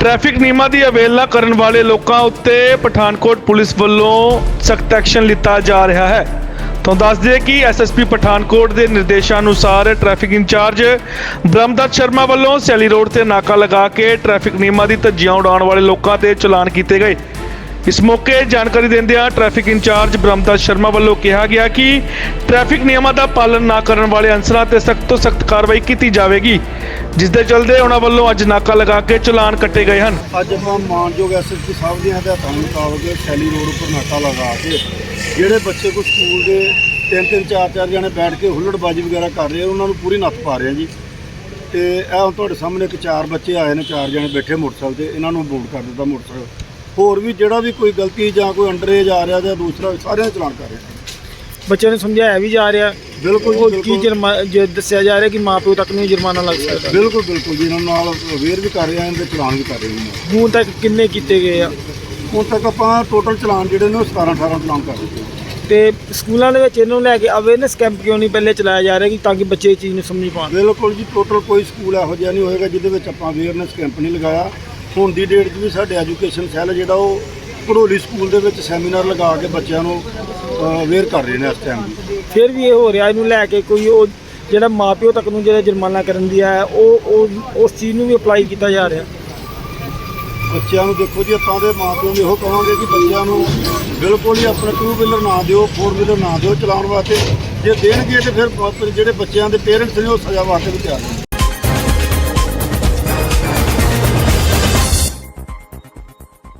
Traffic ਨਿਯਮਾਂ ਦੀ ਅਵੇਲਨਾ ਕਰਨ ਵਾਲੇ ਲੋਕਾਂ ਉੱਤੇ ਪਠਾਨਕੋਟ ਪੁਲਿਸ ਵੱਲੋਂ ਸਖਤ ਐਕਸ਼ਨ ਲਿੱਤਾ ਜਾ ਰਿਹਾ ਹੈ। ਤੋਂ ਦੱਸ ਦਈਏ ਕਿ ਐਸਐਸਪੀ ਪਠਾਨਕੋਟ ਦੇ ਨਿਰਦੇਸ਼ਾਂ ਅਨੁਸਾਰ ਟ੍ਰੈਫਿਕ ਇੰਚਾਰਜ ਬ੍ਰਹਮਦਤ ਸ਼ਰਮਾ ਵੱਲੋਂ ਸੈਲੀ ਰੋਡ ਤੇ ਨਾਕਾ ਲਗਾ ਕੇ ਟ੍ਰੈਫਿਕ ਨਿਯਮਾਂ ਦੀ ਧੱਜੀਆਂ ਉਡਾਉਣ ਵਾਲੇ ਲੋਕਾਂ ਤੇ ਚਲਾਨ ਕੀਤੇ ਗਏ। ਇਸ ਮੌਕੇ ਜਾਣਕਾਰੀ ਦਿੰਦਿਆਂ ਟ੍ਰੈਫਿਕ ਇੰਚਾਰਜ ਬ੍ਰਹਮਦਤ ਸ਼ਰਮਾ ਵੱਲੋਂ ਕਿਹਾ ਗਿਆ ਕਿ ਟ੍ਰੈਫਿਕ ਨਿਯਮਾਂ ਦਾ ਪਾਲਣ ਨਾ ਕਰਨ ਵਾਲੇ ਅਨਸਰਾਂ ਤੇ ਸਖਤ ਤੋਂ ਸਖਤ ਕਾਰਵਾਈ ਕੀਤੀ ਜਾਵੇਗੀ, ਜਿਸ ਦੇ ਚਲਦੇ ਉਹਨਾਂ ਵੱਲੋਂ ਅੱਜ ਨਾਕਾ ਲਗਾ ਕੇ ਚਲਾਨ ਕੱਟੇ ਗਏ ਹਨ। ਅੱਜ ਆਪਾਂ ਮਾਨਯੋਗ ਐਸਐਸਪੀ ਸਾਹਿਬ ਦੀਆਂ ਹਦਾਇਤਾਂ ਮੁਤਾਬਕ ਸ਼ੈਲੀ ਰੋਡ ਉੱਪਰ ਨਾਕਾ ਲਗਾ ਕੇ ਜਿਹੜੇ ਬੱਚੇ ਕੋ ਸਕੂਲ ਦੇ ਤਿੰਨ ਤਿੰਨ, ਚਾਰ ਚਾਰ ਜਣੇ ਬੈਠ ਕੇ ਹੁੱਲੜਬਾਜੀ ਵਗੈਰਾ ਕਰ ਰਹੇ ਉਹਨਾਂ ਨੂੰ ਪੂਰੀ ਨੱਥ ਪਾ ਰਹੇ ਆ ਜੀ। ਤੇ ਇਹ ਤੁਹਾਡੇ ਸਾਹਮਣੇ ਇੱਕ ਚਾਰ ਬੱਚੇ ਆਏ ਨੇ, ਚਾਰ ਜਣੇ ਬੈਠੇ ਮੋਟਰਸਾਈਕਲ ਤੇ, ਇਹਨਾਂ ਨੂੰ ਬੂਟ ਕਰ ਦਿੱਤਾ ਮੋਟਰਸਾਈਕਲ। ਹੋਰ ਵੀ ਜਿਹੜਾ ਵੀ ਕੋਈ ਗਲਤੀ ਜਾਂ ਕੋਈ ਅੰਡਰੇਜ ਆ ਰਿਹਾ ਜਾਂ ਦੂਸਰਾ ਸਾਰਿਆਂ ਦਾ ਚਲਾਨ ਕਰ ਰਹੇ। ਬੱਚਿਆਂ ਨੂੰ ਸਮਝਾਇਆ ਵੀ ਜਾ ਰਿਹਾ। ਬਿਲਕੁਲ ਉਹ ਕੀ ਬਿਲਕੁਲ। ਜੁਰਮਾ ਜੇ ਦੱਸਿਆ ਜਾ ਰਿਹਾ ਕਿ ਮਾਪਿਓ ਤੱਕ ਨੂੰ ਜੁਰਮਾਨਾ ਲੱਗ ਸਕਦਾ। ਬਿਲਕੁਲ ਬਿਲਕੁਲ ਜੀ ਇਹਨਾਂ ਨਾਲ ਅਵੇਅਰ ਵੀ ਕਰ ਰਹੇ ਇਹਨਾਂ ਦੇ ਚਲਾਨ ਵੀ ਕਰ ਰਹੇ ਨੇ। ਹੁਣ ਤੱਕ ਕਿੰਨੇ ਕੀਤੇ ਗਏ ਆ? ਹੁਣ ਤੱਕ ਆਪਾਂ ਟੋਟਲ ਚਲਾਨ ਜਿਹੜੇ ਨੇ ਉਹ 17 18 ਚਲਾਨ ਕਰ ਦਿੱਤੇ ਤੇ ਸਕੂਲਾਂ ਦੇ ਵਿੱਚ ਇਹਨੂੰ ਲੈ ਕੇ ਅਵੇਅਰਨੈਸ ਕੈਂਪ ਕਿਉਂ ਨਹੀਂ ਪਹਿਲੇ ਚਲਾਇਆ ਜਾ ਰਿਹਾ ਕਿ ਤਾਂ ਕਿ ਬੱਚੇ ਇਹ ਚੀਜ਼ ਨੂੰ ਸਮਝ ਪਾਉਣ? ਬਿਲਕੁਲ ਜੀ ਟੋਟਲ ਕੋਈ ਸਕੂਲ ਇਹੋ ਜਿਹਾ ਨਹੀਂ ਹੋਏਗਾ ਜਿਹਦੇ ਵਿੱਚ ਆਪਾਂ ਅਵੇਅਰਨੈਸ ਕੈਂਪ ਨਹੀਂ ਲਗਾਇਆ। ਹੁਣ ਦੀ ਡੇਟ 'ਚ ਵੀ ਸਾਡੇ ਐਜੂਕੇਸ਼ਨ ਸੈੱਲ ਜਿਹੜਾ ਉਹ ਘੜੋਲੀ ਸਕੂਲ ਦੇ ਵਿੱਚ ਸੈਮੀਨਾਰ ਲਗਾ ਕੇ ਬੱਚਿਆਂ ਨੂੰ ਅਵੇਅਰ ਕਰ ਰਹੇ ਨੇ ਇਸ ਟਾਈਮ ਫਿਰ ਵੀ ਇਹ ਹੋ ਰਿਹਾ ਇਹਨੂੰ ਲੈ ਕੇ ਕੋਈ ਉਹ ਜਿਹੜਾ ਮਾਪਿਓ ਤੱਕ ਨੂੰ ਜਿਹੜਾ ਜੁਰਮਾਨਾ ਕਰਨ ਦੀ ਹੈ ਉਹ ਉਹ ਉਸ ਚੀਜ਼ ਨੂੰ ਵੀ ਅਪਲਾਈ ਕੀਤਾ ਜਾ ਰਿਹਾ। ਬੱਚਿਆਂ ਨੂੰ ਦੇਖੋ ਜੀ ਆਪਾਂ ਦੇ ਮਾਪਿਆਂ ਨੂੰ ਇਹੋ ਕਹਾਂਗੇ ਕਿ ਬੱਚਿਆਂ ਨੂੰ ਬਿਲਕੁਲ ਹੀ ਆਪਣਾ ਟੂ ਵੀਲਰ ਨਾ ਦਿਓ ਫੋਰ ਵੀਲਰ ਨਾ ਦਿਓ ਚਲਾਉਣ ਵਾਸਤੇ। ਜੇ ਦੇਣਗੇ ਤੇ ਫਿਰ ਜਿਹੜੇ ਬੱਚਿਆਂ ਦੇ ਪੇਰੈਂਟਸ ਨੇ ਉਹ ਸਜ਼ਾ ਵਾਸਤੇ ਵੀ ਤਿਆਰ ਨੇ।